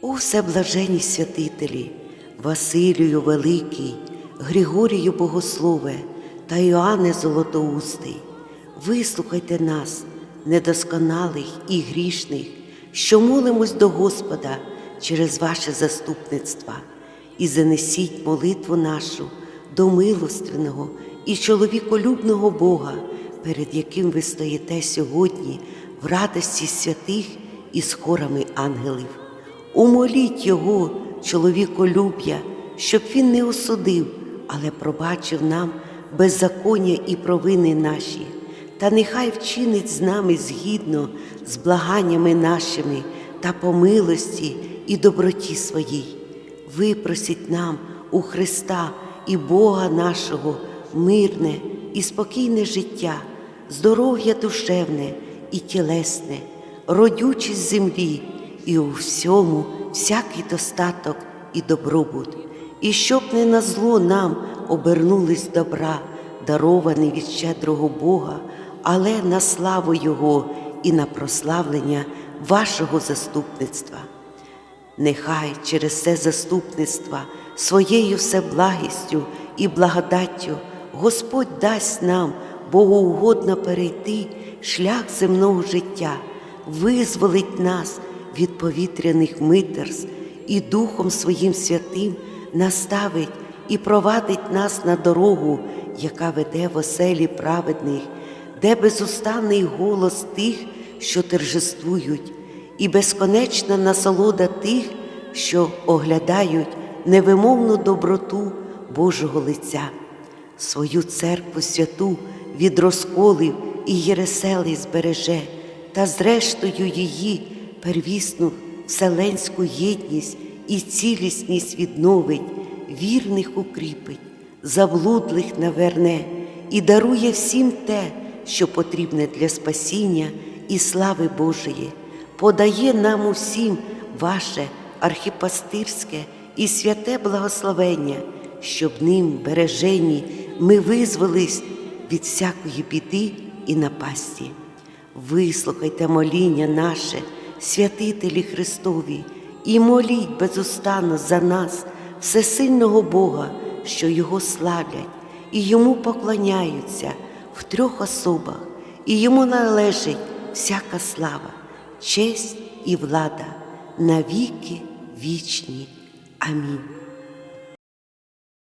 О всеблажені святителі, Василію Великий, Григорію Богослове та Іоанне Золотоустий, вислухайте нас, недосконалих і грішних, що молимось до Господа через ваше заступництво, і занесіть молитву нашу до милостивного і чоловіколюбного Бога, перед яким ви стоїте сьогодні в радості святих і з хорами ангелів. Умоліть його, чоловіколюб'я, щоб він не осудив, але пробачив нам беззаконня і провини наші, та нехай вчинить з нами згідно з благаннями нашими та по милості і доброті своїй. Випросіть нам у Христа і Бога нашого мирне і спокійне життя, здоров'я душевне і тілесне, родючість землі і у всьому всякий достаток і добробут, і щоб не на зло нам обернулись добра, даровані від щедрого Бога, але на славу Його і на прославлення вашого заступництва. Нехай через це заступництво своєю всеблагістю і благодаттю Господь дасть нам богоугодно перейти шлях земного життя, визволить нас від повітряних митерств і Духом Своїм святим наставить і провадить нас на дорогу, яка веде в оселі праведних, де безустанний голос тих, що торжествують, і безконечна насолода тих, що оглядають невимовну доброту Божого лиця, свою церкву святу від розколів і єреселей збереже, та зрештою її первісну вселенську єдність і цілісність відновить, вірних укріпить, заблудлих наверне і дарує всім те, що потрібне для спасіння і слави Божої, подає нам усім ваше архіпастирське і святе благословення, щоб ним бережені ми визволись від всякої біди і напасті. Вислухайте моління наше, святителі Христові, і моліть безустанно за нас, всесильного Бога, що Його славлять і йому поклоняються в трьох особах, і йому належить всяка слава, честь і влада на віки вічні. Амінь.